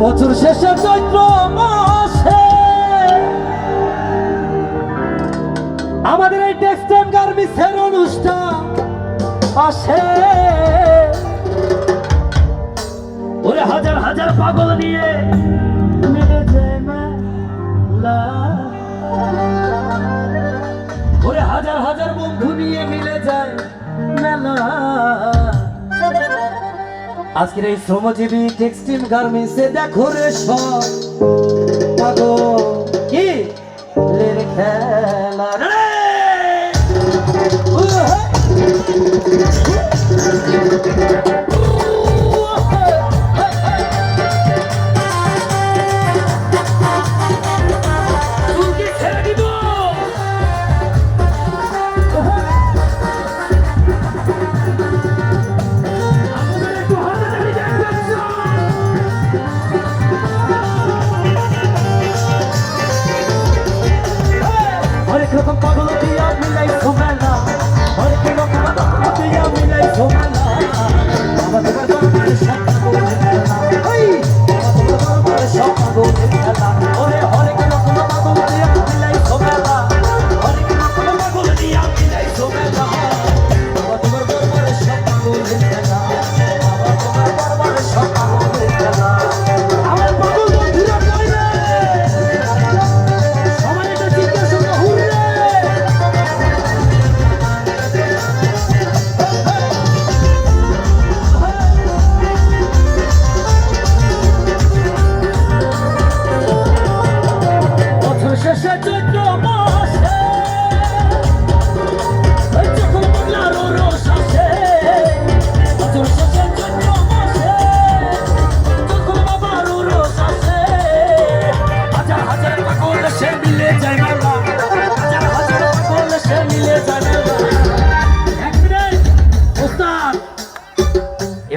বছর শেষে চৈত্র মাসে। আমাদের এই টেক্সটাইল গার্মেন্টসের অনুষ্ঠান আসে। ওরে হাজার হাজার পাগল নিয়ে মিলে যায় মেলা। ওরে হাজার হাজার বন্ধু নিয়ে মিলে যায় মেলা। আজকের এই শ্রমজীবী টেক্সটাইল গার্মেন্টসে দেখো রে সব। কি? লের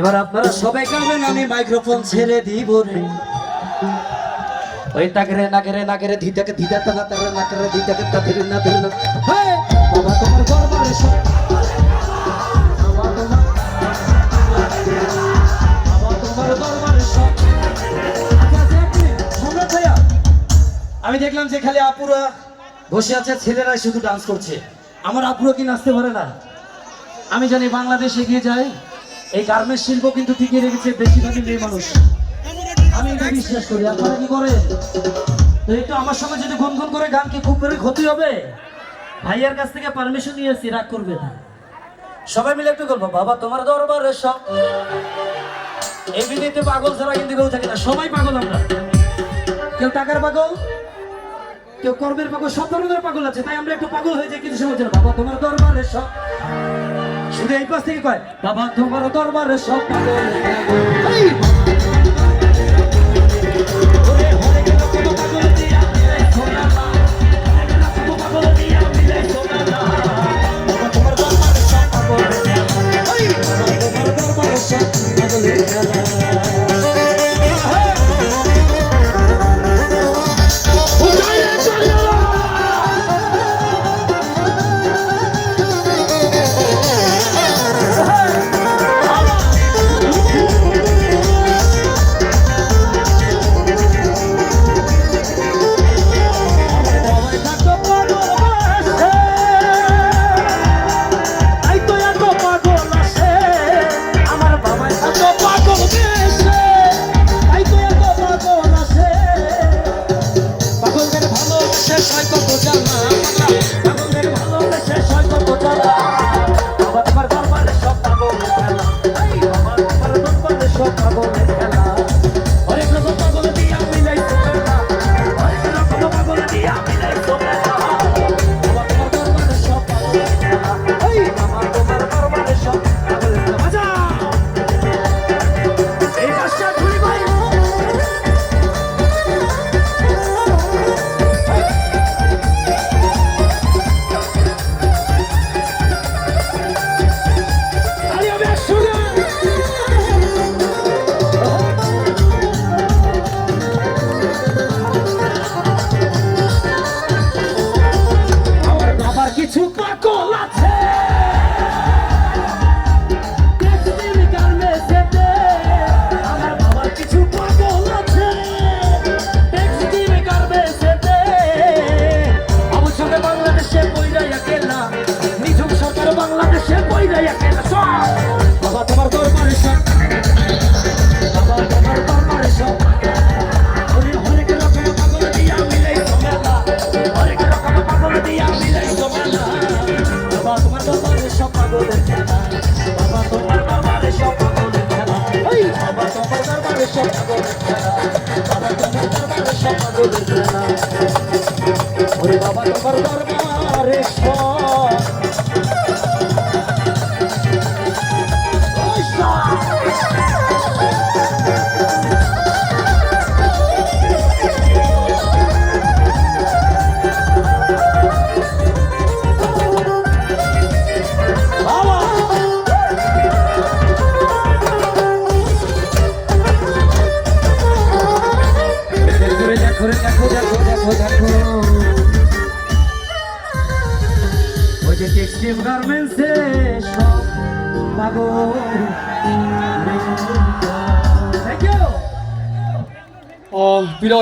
এবার আপনারা সবাই গাবেন আমি মাইক্রোফোন ছেড়ে দিব রে। ওই তাগরে নাগরে নাগরে ধিতাকে ধিতাতে না তাগরে নাগরে ধিতাকে তাগরে না ধরে না। হে বাবা তোমার সব আচ্ছা, আচ্ছা, আমি দেখলাম যে খালি আপুরা বসে আছে ছেলেরা শুধু ডান্স করছে। আমার আপুরা কি নাচতে পারে না? আমি জানি বাংলাদেশে গিয়ে যায়। এই গার্মেন্টস শিল্প কিন্তু টিকিয়ে রেখেছে বেশিরভাগই মেয়ে মানুষ। আমি এটা বিশ্বাস করি, আপনারা কি করেন? তো একটু আমার সঙ্গে যদি গুনগুন করে গান কি খুব করে ক্ষতি হবে? ভাইয়ার কাছ থেকে পারমিশন নিয়েছি রাগ করবে না। সবাই মিলে একটু বলব বাবা তোমার দরবারে সব। এই বিনীতে পাগল ছাড়া কিন্তু কেউ থাকে না, সবাই পাগল আমরা। কেউ টাকার পাগল, কেউ কর্মের পাগল, সব ধরনের পাগল আছে, তাই আমরা একটু পাগল হয়ে যাই কিছু সময় বাবা তোমার দরবারে সব। শুধু এই পাশ থেকে কয় বাবা তোমার দরবারে সব Yeah. বাবা তোমার দরবারে সব যে টেক্সটিভ গার্মেন্টসে সব পাগল প্রিয়